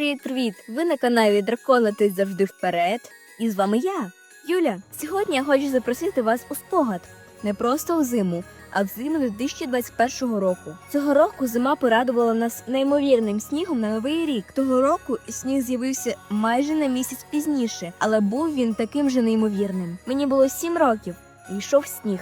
привіт-привіт! Ви на каналі Дракона Ти завжди вперед. І з вами я, Юля. Сьогодні я хочу запросити вас у спогад. Не просто у зиму, а в зиму 2021 року. Цього року зима порадувала нас неймовірним снігом на новий рік. Того року сніг з'явився майже на місяць пізніше, але був він таким же неймовірним. Мені було 7 років, і йшов сніг.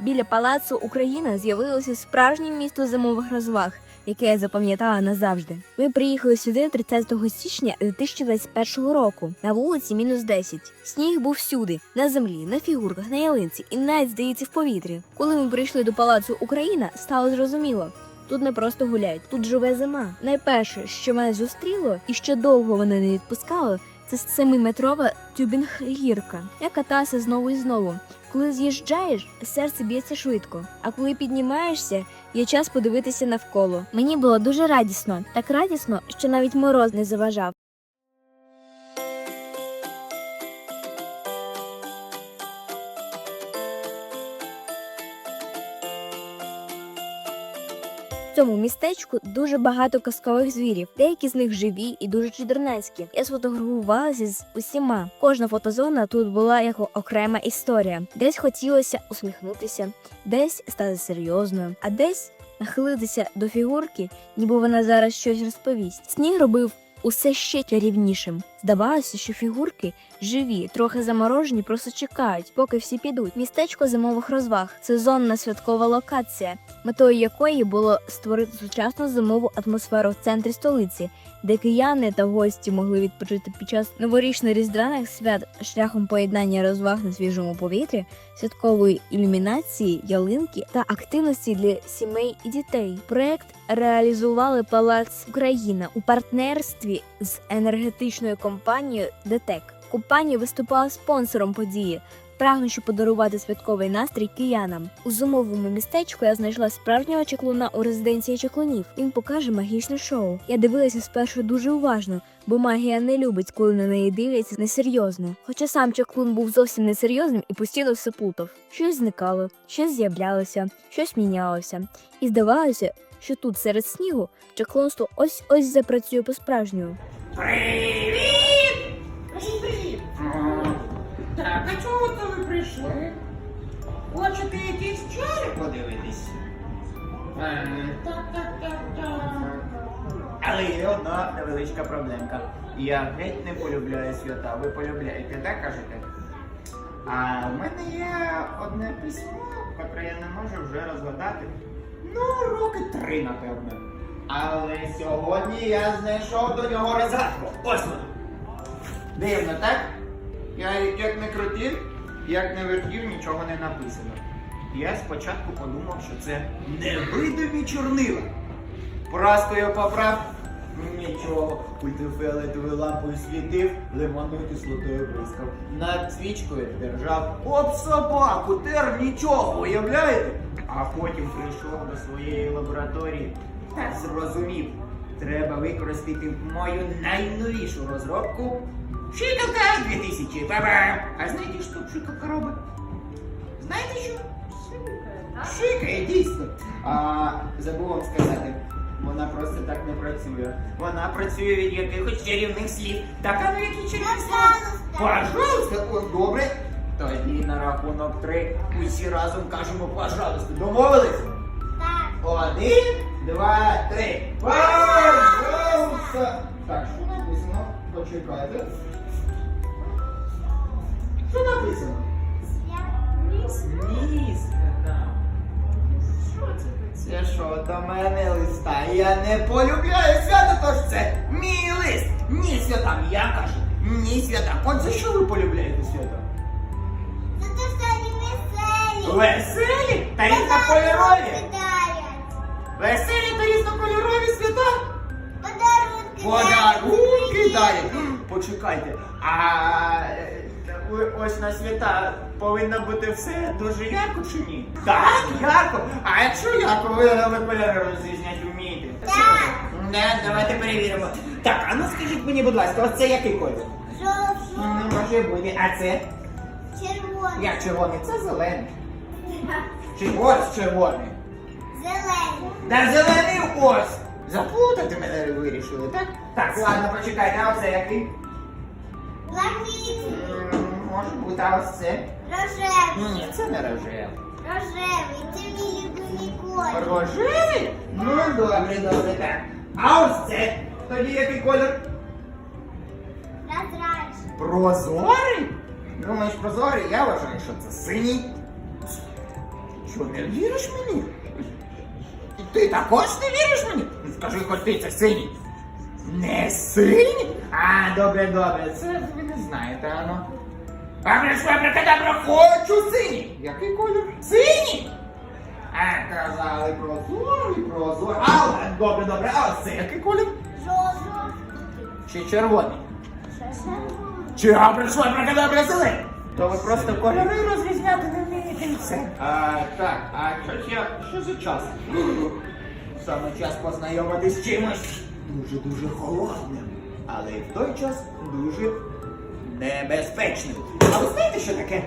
Біля палацу Україна з'явилося справжнє місто зимових розваг, яке я запам'ятала назавжди. Ми приїхали сюди 30 січня 2021 року. На вулиці мінус 10. Сніг був всюди, на землі, на фігурках, на ялинці і навіть здається в повітрі. Коли ми прийшли до палацу Україна, стало зрозуміло. Тут не просто гуляють, тут живе зима. Найперше, що мене зустріло, і що довго мене не відпускало, це семиметрова тюбінг-гірка. Я катався знову і знову. Коли з'їжджаєш, серце б'ється швидко. А коли піднімаєшся, є час подивитися навколо. Мені було дуже радісно, так радісно, що навіть мороз не заважав. Цьому містечку дуже багато казкових звірів. Деякі з них живі і дуже чудернацькі. Я сфотографувалася з усіма. Кожна фотозона тут була як окрема історія. Десь хотілося усміхнутися, десь стати серйозною, а десь нахилитися до фігурки, ніби вона зараз щось розповість. Сніг робив усе ще чарівнішим. Здавалося, що фігурки живі, трохи заморожені, просто чекають, поки всі підуть. Містечко зимових розваг сезонна святкова локація, метою якої було створити сучасну зимову атмосферу в центрі столиці, де кияни та гості могли відпочити під час новорічно-різдвяних свят шляхом поєднання розваг на свіжому повітрі, святкової ілюмінації, ялинки та активності для сімей і дітей. Проект реалізували Палац Україна у партнерстві з енергетичною компанією ДТЕК. Компанія виступала спонсором події, прагнучи подарувати святковий настрій киянам. У зимовому містечку я знайшла справжнього чеклуна у резиденції чеклунів. Він покаже магічне шоу. Я дивилася спершу дуже уважно, бо магія не любить, коли на неї дивляться несерйозно. Хоча сам чаклун був зовсім несерйозним і постійно все плутав. Щось зникало, щось з'являлося, щось мінялося. І здавалося, що тут серед снігу чаклунство ось ось запрацює по-справжньому. Привіт! Привіт, привіт! Так, а чого це ви прийшли? Хочете якісь чари подивитись? Так, так, так, так. Але є одна невеличка проблемка. Я геть не полюбляю свята. Ви полюбляєте, так кажете? А в мене є одне письмо, котре я не можу вже розгадати. Ну, роки три, напевно. Але сьогодні я знайшов до нього розгадку. Ось воно. Дивно, так? Я як не крутив, як не вертів, нічого не написано. Я спочатку подумав, що це невидимі чорнила. Праскою поправ. Нічого, ультрафіолетовою лампою світив, лимонною кислотою бризкав. Над свічкою держав об собаку, тер нічого, уявляєте? А потім прийшов до своєї лабораторії та зрозумів, треба використати мою найновішу розробку Шикалка 2000. Ба-бам! А знаєте, що шикалка робить? Знаєте що? Шикає, дійсно. А, забув вам сказати, вона просто так не працює. Вона працює від якихось чарівних слів. Так, а ну які чарівні слова? Пожалуйста, о, добре. Тоді на рахунок три усі разом кажемо пожалуйста. Домовились? Так. Один, два, три. Пожалуйста. Так, що написано? Почекайте. Що написано? Ніс. Що це таке? Що до мене листа? Я не полюбляю свято, тож це мій лист. Ні святам, я кажу. Ні святам. От за що ви полюбляєте свято? За те, що вони веселі. Веселі та різнокольорові. Веселі та різнокольорові свята. Подарунки. Подарунки дають. Почекайте. А е, ось на свята повинно бути все дуже ярко чи ні? Так, ярко. А якщо ярко, ви ви кольори розрізняти вмієте? Так. Не, давайте перевіримо. Так, а ну скажіть мені, будь ласка, ось це який колір? Жовті. Не може бути. А це? Червоні. Як червоний? Це зелений. Чи ось червоний? Зелені. Та зелений ось. Заплутати мене вирішили? Так. Так, ладно, почекайте, а оце який? Блакитний. Може бути, а ось це? Рожевий. Ні, це не рожевий. Рожевий. Це мій любимий колір. Рожевий? Ну, добре, добре, так. А ось це? Тоді який колір? Прозрачний. Прозорий? Думаєш, прозорий? Я вважаю, що це синій. Що, не віриш мені? І ти також не віриш мені? Ну, Скажи, хоч ти це синій. Не синій? А, добре, добре, це ви не знаєте, ано. Абракадабра, хочу синій! Який колір? Синій! А, казали прозорий, прозорий. А, ладно, добре, добре, а це який колір? Жовтий. Чи червоний? Чи прийшла прокадабра зелень? То ви просто кольори розрізняти не вмієте і все. А, так, а що, ще, що за час? Саме час познайомитись з чимось дуже-дуже холодним, але і в той час дуже небезпечним. А ви знаєте, що таке?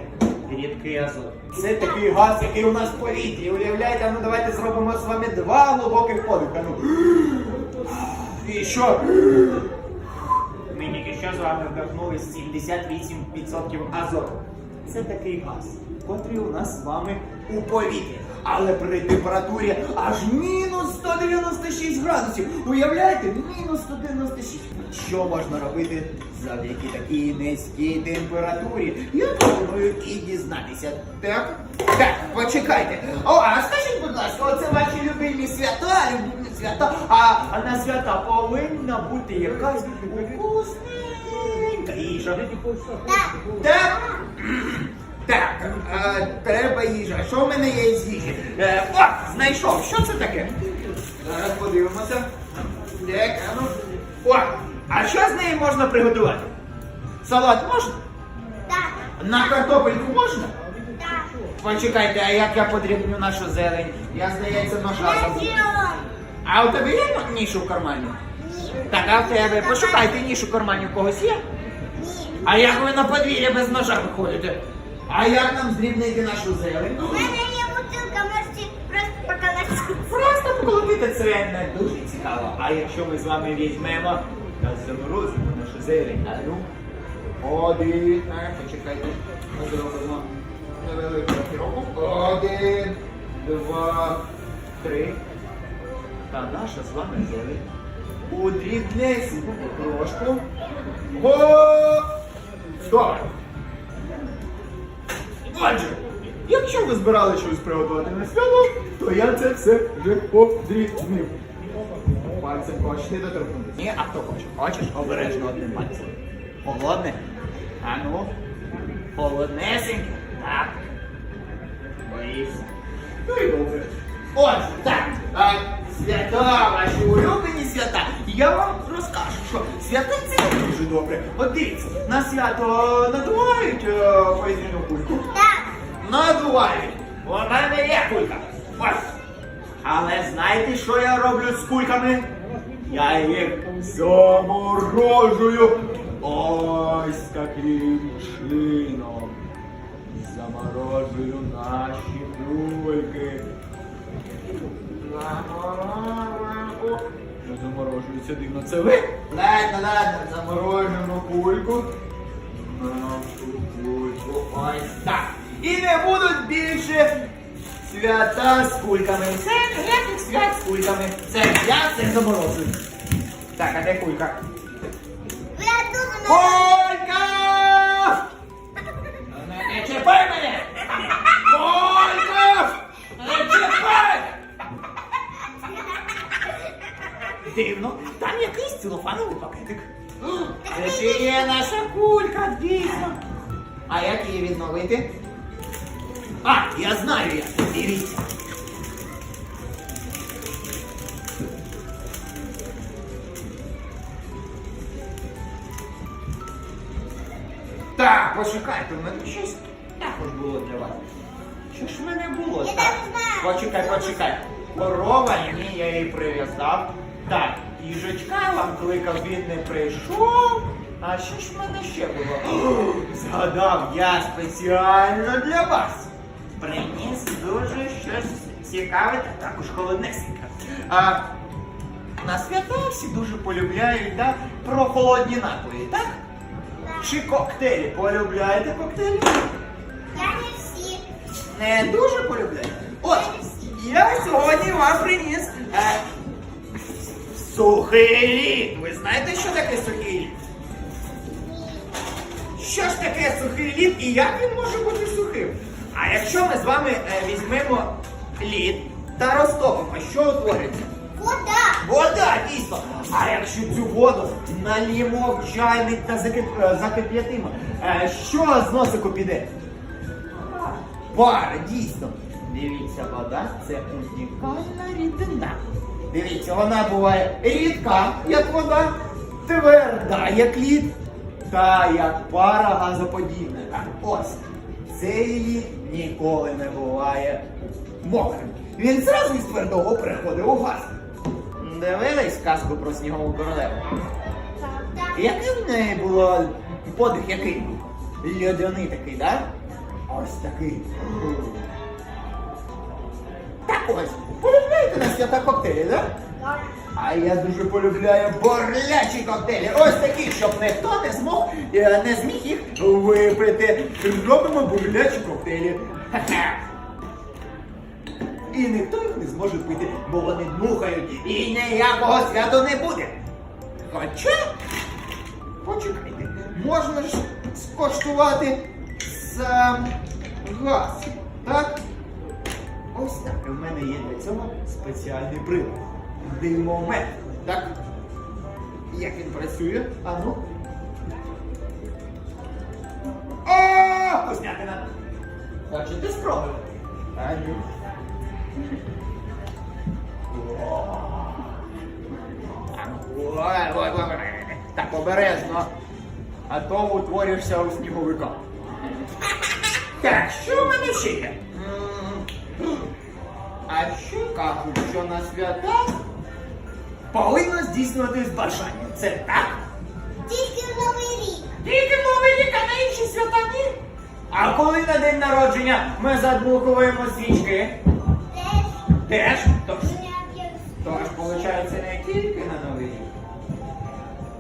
Рідкий азот. Це такий газ, який у нас в повітрі. Уявляєте, ну давайте зробимо з вами два глибоких подиха. Ну. І що? Ми тільки що з вами вдохнули 78% азоту. Це такий газ, котрий у нас з вами у повітрі. Але при температурі аж мінус 196 градусів. Уявляєте? Мінус 196. Що можна робити завдяки такій низькій температурі? Я пропоную і дізнатися. Так? Так, почекайте. О, а скажіть, будь ласка, оце ваші любимі свята, любимі свята, а, а на свята повинна бути якась вкусненька їжа. Так. Так? Так, е, треба їжа. Що в мене є із їжі? Е, о, знайшов. Що це таке? Зараз подивимося. Так, а ну. О, а що з неї можна приготувати? Салат можна? Так. На картопельку можна? Так. Почекайте, а як я подрібню нашу зелень? Я, здається, ножа забув. А у тебе є ніж у кармані? Ні. Так, а в тебе пошукайте ніж у кармані у когось є? Ні. А як ви на подвір'я без ножа виходите? А як нам здрібнити нашу зелень? У мене є бутилка, можете просто поколотити. Просто поколотити це не дуже цікаво. А якщо ми з вами візьмемо та заморозимо нашу зелень, а ну, один, а, почекайте, ми зробимо невелику рокіровку. Один, два, три. Та наша з вами зелень. У дрібнесеньку трошку. О! Стоп! Отже, якщо ви збирали щось приготувати на свято, то я це все вже подрібнив. Пальцем хочете доторкнутися? Ні, а хто хоче? Хочеш? Обережно одним пальцем. Холодне? А ну, холоднесеньке. Так. Боїшся. Ну і добре. Отже, так, а, свята, ваші улюблені свята. Я вам розкажу, що свята це дуже добре. От дивіться, на свято надувають е, повітряну кульку. Так. Надувають. У мене є кулька. Ось. Але знаєте, що я роблю з кульками? Я їх заморожую. Ось таким чином. Заморожую наші кульки. Заморожую. Що заморожується дивно, це ви? Ладно, ладно, заморожуємо кульку. Нашу кульку. Ось так. І не будуть більше свята з кульками. Це ніяких свят з кульками. Це я це заморожую. Так, а де кулька? Колька! Не чіпай мене! Колька! Не чіпай! Дивно, там якийсь цілофановий пакетик. Це ще є наша кулька, дійсно. А як її відновити? А, я знаю як. Дивіться. Так, почекайте, у мене щось також було для вас. Що ж в мене було? Я Так, почекай, почекай. Корова, ні, я її прив'язав. Так, їжачка вам кликав, він не прийшов. А що ж в мене ще було? Згадав, я спеціально для вас. Приніс дуже щось цікаве та також холоднесеньке. А, на свята всі дуже полюбляють да, про холодні напої, так? Чи коктейлі? Полюбляєте коктейлі? Я не всі. Не дуже полюбляєте? От, я сьогодні вам приніс е, сухий лід. Ви знаєте, що таке сухий лід? Що ж таке сухий лід і як він може бути сухим? А якщо ми з вами е, візьмемо лід та розтопимо, що утвориться? Вода. Вода, дійсно. А якщо цю воду наліємо в чайник та закип... е, закип'ятимо, е, що з носику піде? Пара, дійсно. Дивіться, вода це унікальна рідина. Дивіться, вона буває рідка, як вода, тверда, як лід, та як пара газоподібна. Ось цей лід ніколи не буває мокрим. Він зразу із твердого переходить у газ. Дивились казку про снігову королеву? Так. Який в неї було подих який? Льодяний такий, да? Ось такий. Так ось, полюбляєте на свята коктейлі, да? А я дуже полюбляю борлячі коктейлі. Ось такі, щоб ніхто не змог е, не зміг їх випити. Робимо борлячі коктейлі. І ніхто їх не зможе пити, бо вони дмухають і ніякого святу не буде. Хоча, почекайте, можна ж скоштувати сам газ, так? Ось так. У мене є для цього спеціальний прилад. Димомет. Так? Як він працює? А ну. О, вкуснятина! Хочете спробувати? А. Ой, ой, ой. Так обережно. А то утворишся у сніговика. Так, що в мене ще є? А ще кажуть, що на свята повинно здійснюватись бажання. Це так? Тільки в новий рік. Тільки новий рік, а на інші свята ні. А коли на день народження ми задмухуємо свічки? Теж Теж? Тож, тож, виходить, не тільки на новий рік.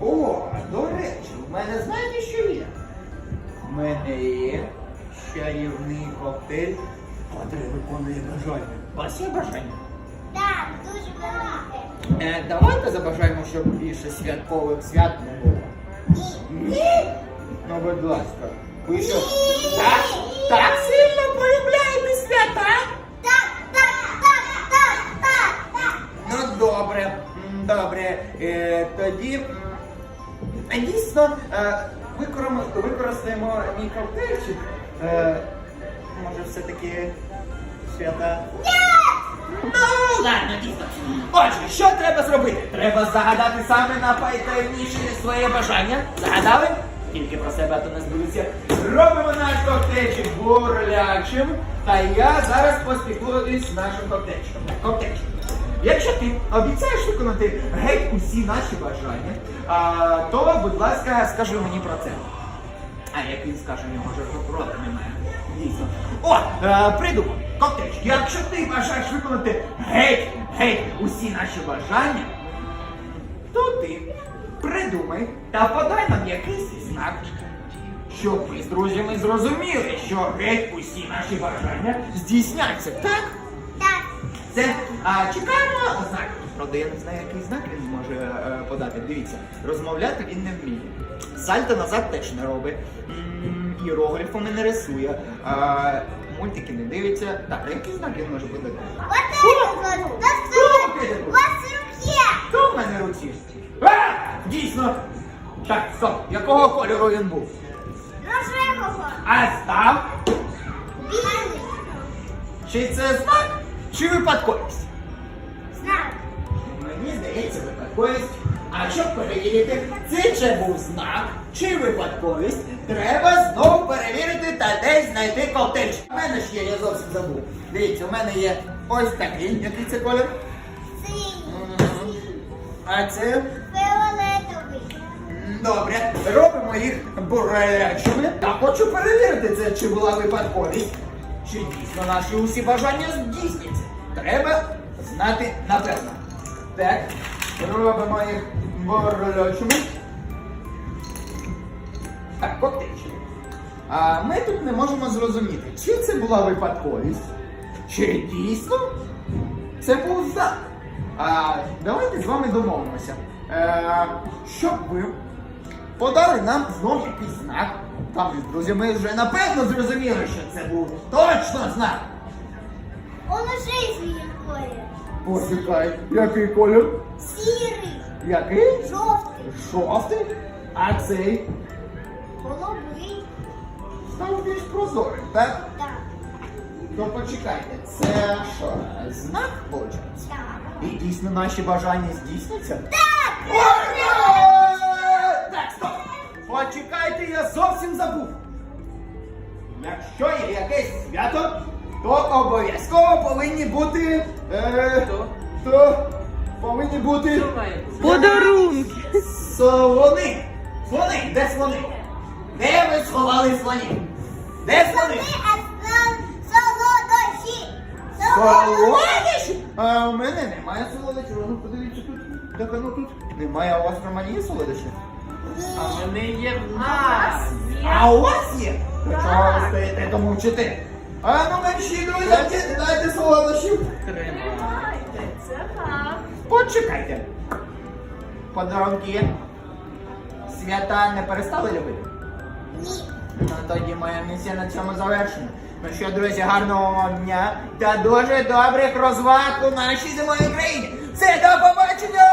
О, до речі, в мене знаєте, що є? В мене є чарівний коктейль, котрий виконує бажання. У вас є бажання? Так, дуже велике. Е, давайте забажаємо, щоб більше святкових свят не було. Ні. Ні? Ну, будь ласка. Ви що? Так? Так сильно полюбляєте свята? Так, так, так, так, так, так. Ну, добре. Добре. Е, тоді м, дійсно е, використаємо мій коктейльчик. Е, може, все-таки свята. Ну, ладно, дійсно. Отже, що треба зробити? Треба загадати саме найпайтайніше своє бажання. Загадали? Тільки про себе, то не збудеться. Робимо наш коктейльчик бурлячим. Та я зараз поспілкуюсь з нашим коктейльчиком. Коктейльчик. Якщо ти обіцяєш виконати геть усі наші бажання, а, то, будь ласка, скажи мені про це. А як він скаже, в нього вже проти немає. Дійсно. О, е, придумав. Коктейль, якщо ти бажаєш виконати геть, геть усі наші бажання, то ти придумай та подай нам якийсь знак, щоб ми з друзями зрозуміли, що геть усі наші бажання здійсняться, так? Так. Це а, чекаємо знак. Правда, я не знаю, який знак він може е, подати. Дивіться, розмовляти він не вміє. Сальто назад теж не робить. М, Іерогліфами не рисує. А, мультики не дивиться. Так, а який знак він може? У вас. Хто в мене руці? А, дійсно. Так, стоп, якого кольору він був? Рожевого. А став? Білий. Чи це знак, чи випадковість? Знак. Мені здається, випадковість. А щоб перевірити, це чи був знак, чи випадковість, треба знову перевірити та десь знайти коктейль. У мене ж є, я зовсім забув. Дивіться, у мене є ось такий, який це колір. Синій. А це Фіолетовий. Добре. Робимо їх бурячими. Та хочу перевірити це, чи була випадковість, чи дійсно наші усі бажання здійсняться. Треба знати напевно. Так. Робимо їх боролячими. Так, коптичні. А ми тут не можемо зрозуміти, чи це була випадковість, чи дійсно це був знак. А давайте з вами домовимося. Е, щоб ви подали нам знову якийсь знак. Там, друзі, ми вже напевно зрозуміли, що це був точно знак. Он уже змін колір. Почекай, який колір? Сірий, Який? жовтий, Жовтий? А цей голубий. став більш прозорим, так? Так, То почекайте, це що? Знак виходить? так. І дійсно наші бажання здійсняться? Так! Так, стоп! Почекайте, я зовсім забув. Якщо є якесь свято, то обов'язково повинні бути. Е, то повинні бути. Подарунки. Слони! Слони! Де слони? Де ви сховали слонів? Де слони? Солодощі. Солодощі? А у мене немає солодощів. Ну подивіться тут. Так ну тут. Немає, а у вас в є солодощі? А вони є в нас. А у вас є? То чого ви стоїте то мовчите? А ну менші друзі, дайте солодощів. Тримайте, це так. Почекайте. Подарунки. Свята не перестали любити? Ні. Ну тоді моя місія на цьому завершена. Ну що, друзі, гарного вам дня та дуже добрих розваг у нашій зимовій країні. Все, до побачення!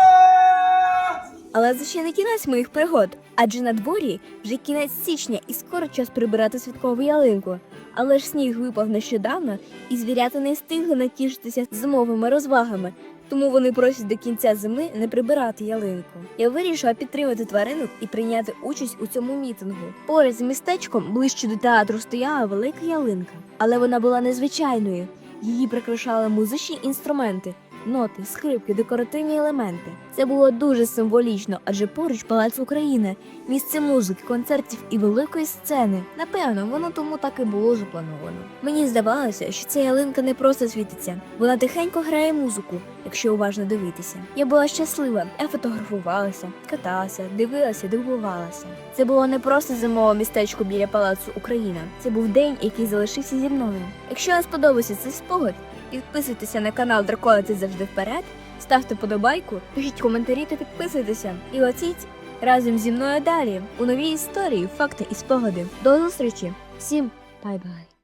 Але це ще не кінець моїх пригод, адже на дворі вже кінець січня і скоро час прибирати святкову ялинку. Але ж сніг випав нещодавно, і звірята не встигли натішитися зимовими розвагами, тому вони просять до кінця зими не прибирати ялинку. Я вирішила підтримати тваринок і прийняти участь у цьому мітингу. Поряд з містечком ближче до театру стояла велика ялинка, але вона була незвичайною. Її прикрашали музичні інструменти, ноти, скрипки, декоративні елементи. Це було дуже символічно, адже поруч палац України, місце музики, концертів і великої сцени. Напевно, воно тому так і було заплановано. Мені здавалося, що ця ялинка не просто світиться, вона тихенько грає музику, якщо уважно дивитися. Я була щаслива, я фотографувалася, каталася, дивилася, дивувалася. Це було не просто зимове містечко біля палацу Україна. Це був день, який залишився зі мною. Якщо вам сподобався цей спогад, підписуйтеся на канал Дракола завжди вперед, ставте подобайку, пишіть коментарі та підписуйтеся. І оціть разом зі мною далі у новій історії, факти і спогади. До зустрічі! Всім бай-бай!